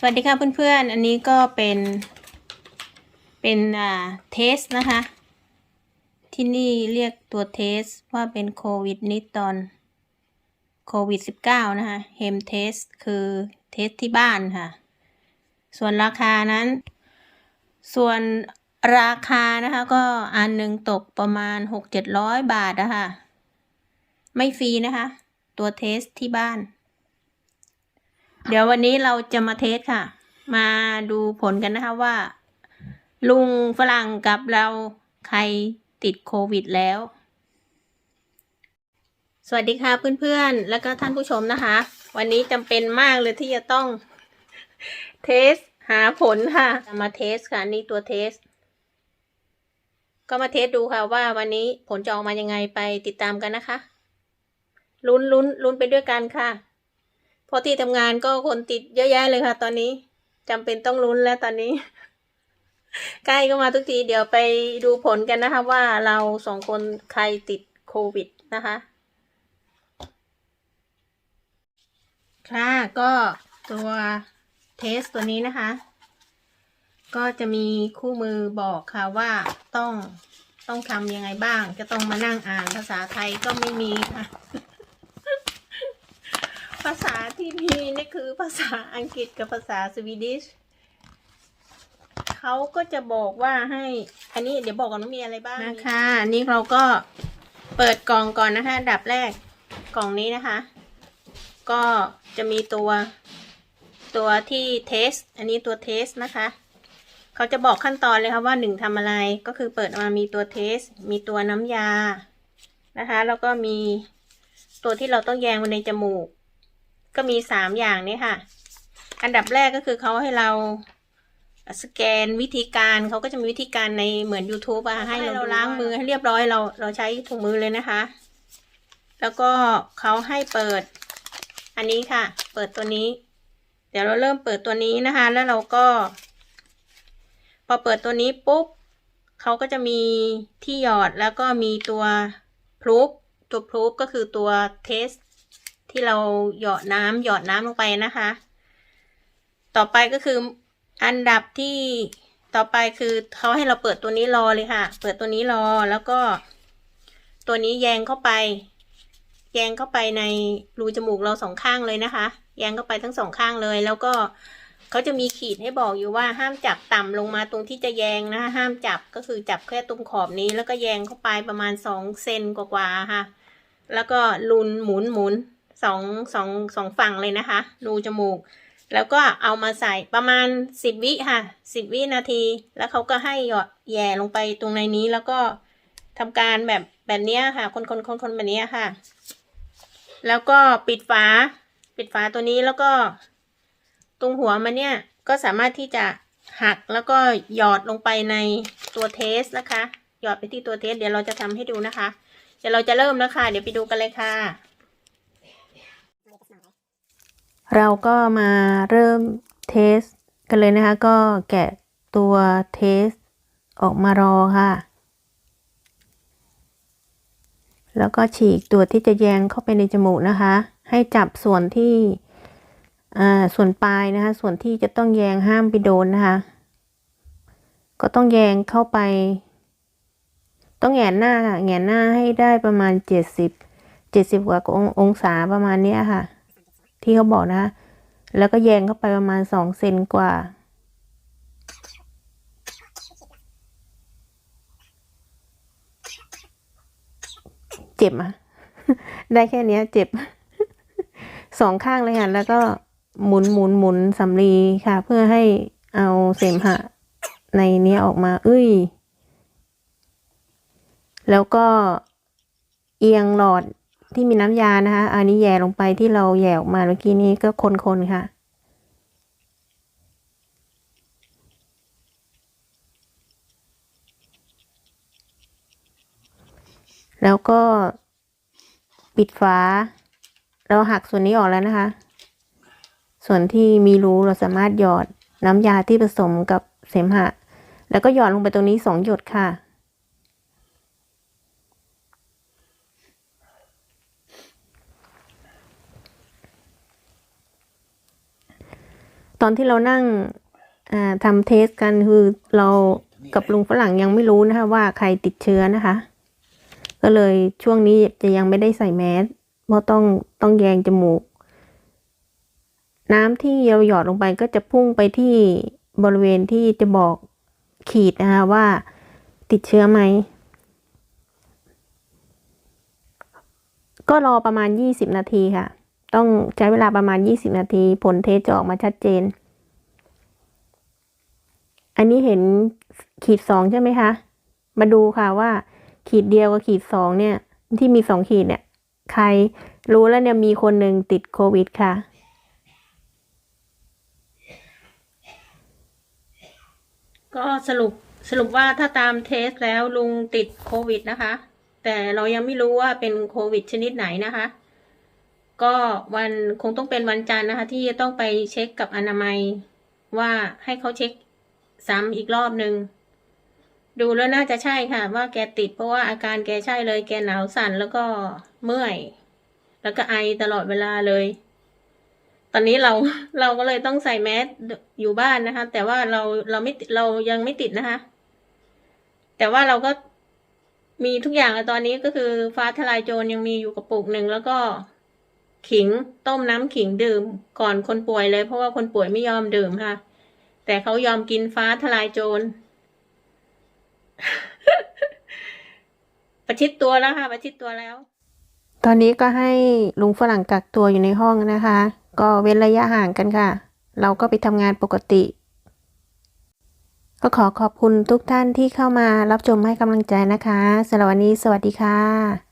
สวัสดีค่ะเพื่อนๆ อันนี้ก็เป็น เป็นอ่าเทสนะคะ ที่นี่เรียกตัวเทสว่าเป็นโควิดนิดตอนโควิด 19 นะคะเฮมเทสคือเทสที่บ้านค่ะ ส่วนราคานั้น ส่วนราคานะคะก็อันหนึ่งตกประมาณ 6-700 บาทนะคะ ไม่ฟรีนะคะ ตัวเทสที่บ้าน เดี๋ยววันนี้เราจะมาเทสค่ะ มาดูผลกันนะคะว่า ลุงฝรั่งกับเราใครติดโควิดแล้ว สวัสดีค่ะเพื่อนๆ แล้วก็ท่านผู้ชมนะคะ วันนี้จำเป็นมากเลยที่จะต้องเทสหาผลค่ะ มาเทสค่ะนี่ตัวเทส ก็มาเทสดูค่ะว่าวันนี้ผลจะออกมายังไงไปติดตามกันนะคะ ลุ้นลุ้นลุ้นไปด้วยกันค่ะ พราะที่ทำงานก็คนติดเยอะแยะเลยค่ะ ตอนนี้จำเป็นต้องลุ้นแล้วตอนนี้ ใกล้ก็มาทุกทีเดี๋ยวไปดูผลกันนะคะ ว่าเราสองคนใครติดโควิดนะคะ ค่ะก็ตัวเทสตัวนี้นะคะ ก็จะมีคู่มือบอกค่ะว่าต้องต้องทำยังไงบ้าง จะต้องมานั่งอ่านภาษาไทยก็ไม่มีค่ะาษาที่มีนี่คือภาษาอังกฤษกับภาษาสวีดิชเขาก็จะบอกว่าให้ อันนี้เดี๋ยวบอกก่อนว่ามีอะไรบ้างนะคะอันนี้เราก็เปิดกล่องก่อนนะคะ ดับแรกกล่องนี้นะคะ ก็จะมีตัวตัวที่เทส อันนี้ตัวเทสนะคะ เขาจะบอกขั้นตอนเลยค่ะว่าหนึ่งทำอะไร ก็คือเปิดมามีตัวเทส มีตัวน้ำยานะคะ แล้วก็มีตัวที่เราต้องแยงไว้ในจมูก ก็มีสามอย่างนี้ค่ะ อันดับแรกก็คือเขาให้เราสแกนวิธีการเขาก็จะมีวิธีการในเหมือน YouTube อะให้เราล้างมือให้เรียบร้อยเราเราใช้ถุงมือเลยนะคะ แล้วก็เขาให้เปิด อันนี้ค่ะ เปิดตัวนี้ เดี๋ยวเราเริ่มเปิดตัวนี้นะคะ แล้วเราก็ พอเปิดตัวนี้ปุ๊บเขาก็จะมีที่หยอดแล้วก็มีตัวพรูฟตัวพรูฟก็คือตัวเทส ที่เราหยอดน้ำหยอดน้ำลงไปนะคะ ต่อไปก็คืออันดับที่ต่อไปคือเขาให้เราเปิดตัวนี้รอเลยค่ะ เปิดตัวนี้รอแล้วก็ ตัวนี้แยงเข้าไป แยงเข้าไปในรูจมูกเราสองข้างเลยนะคะ แยงเข้าไปทั้งสองข้างเลย แล้วก็เขาจะมีขีดให้บอกอยู่ว่าห้ามจับต่ำลงมาตรงที่จะแยงนะคะห้ามจับก็คือจับแค่ตรงขอบนี้ แล้วก็แยงเข้าไปประมาณสองเซนกว่าๆค่ะ แล้วก็ลุนหมุนหมุน สองสองสองฝั่งเลยนะคะ รูจมูก แล้วก็เอามาใส่ประมาณสิบวิค่ะสิบวินาที แล้วเขาก็ให้หยอดแย่ลงไปตรงในนี้แล้วก็ทำการแบบแบบนี้ค่ะ คนคนคนคนแบบนี้ค่ะ แล้วก็ปิดฝา ปิดฝาตัวนี้แล้วก็ ตรงหัวมันเนี่ยก็สามารถที่จะหักแล้วก็หยอดลงไปในตัวเทสนะคะ หยอดไปที่ตัวเทสเดี๋ยวเราจะทำให้ดูนะคะ เดี๋ยวเราจะเริ่มแล้วค่ะ เดี๋ยวไปดูกันเลยค่ะ เราก็มาเริ่มเทสกันเลยนะคะ ก็แกะตัวเทสออกมารอค่ะ แล้วก็ฉีกตัวที่จะแยงเข้าไปในจมูกนะคะ ให้จับส่วนที่อ่าส่วนปลายนะคะ ส่วนที่จะต้องแยงห้ามไปโดนนะคะ ก็ต้องแยงเข้าไป ต้องแหงนหน้าค่ะแหงนหน้าให้ได้ประมาณเจ็ดสิบเจ็ดสิบกว่าองศาประมาณนี้ค่ะ ที่เขาบอกนะ แล้วก็แยงเข้าไปประมาณสองเซนกว่า เจ็บอะได้แค่เนี้ยเจ็บสองข้างเลยค่ะแล้วก็หมุนหมุนหมุนสำลีค่ะ เพื่อให้เอาเสมหะในนี้ออกมา เอ้ย แล้วก็เอียงหลอด ที่มีน้ำยานะคะ อันนี้แย่ลงไปที่เราแย่ออกมาเมื่อกี้นี้ก็คนๆค่ะ แล้วก็ปิดฝา เราหักส่วนนี้ออกแล้วนะคะ ส่วนที่มีรูเราสามารถหยอดน้ำยาที่ผสมกับเสมหะ แล้วก็หยอดลงไปตรงนี้สองหยดค่ะ พ ตอนที่เรานั่งทำเทสกันคือเรากับลุงฝรั่งยังไม่รู้นะคะ ว่าใครติดเชื้อนะคะ ก็เลยช่วงนี้จะยังไม่ได้ใส่แมสเพราะต้องต้องแยงจมูก น้ำที่เราหยอดลงไปก็จะพุ่งไปที่บริเวณที่จะบอกขีดนะคะว่าติดเชื้อไหม ก็รอประมาณยี่สิบนาทีค่ะ ต้องใช้เวลาประมาณยี่สิบนาที ผลเทสจะออกมาชัดเจน อันนี้เห็นขีดสองใช่ไหมคะ มาดูค่ะว่าขีดเดียวกับขีดสองเนี่ย ที่มีสองขีดเนี่ย ใครรู้แล้วเนี่ยมีคนหนึ่งติดโควิดค่ะ ก็สรุปสรุปว่าถ้าตามเทสแล้วลุงติดโควิดนะคะ แต่เรายังไม่รู้ว่าเป็นโควิดชนิดไหนนะคะ ก็วันคงต้องเป็นวันจันทร์นะคะ ที่จะต้องไปเช็คกับอนามัย ว่าให้เขาเช็คซ้ำอีกรอบหนึ่งดูแล้วน่าจะใช่ค่ะ ว่าแกติดเพราะว่าอาการแกใช่เลยแกหนาวสั่นแล้วก็เมื่อย แล้วก็ไอตลอดเวลาเลย ตอนนี้เราเราก็เลยต้องใส่แมสอยู่บ้านนะคะ แต่ว่าเราเราไม่เรายังไม่ติดนะคะ แต่ว่าเราก็มีทุกอย่างตอนนี้ก็คือฟ้าทลายโจรยังมีอยู่กระปุกหนึ่งแล้วก็ ขิงต้มน้ำขิงดื่มก่อนคนป่วยเลย เพราะว่าคนป่วยไม่ยอมดื่มค่ะ แต่เขายอมกินฟ้าทลายโจรประชิดตัวแล้วค่ะประชิดตัวแล้ว ตอนนี้ก็ให้ลุงฝรั่งกักตัวอยู่ในห้องนะคะ ก็เว้นระยะห่างกันค่ะ เราก็ไปทำงานปกติ ก็ขอขอบคุณทุกท่านที่เข้ามารับชมให้กำลังใจนะคะสำหรับวันนี้สวัสดีค่ะ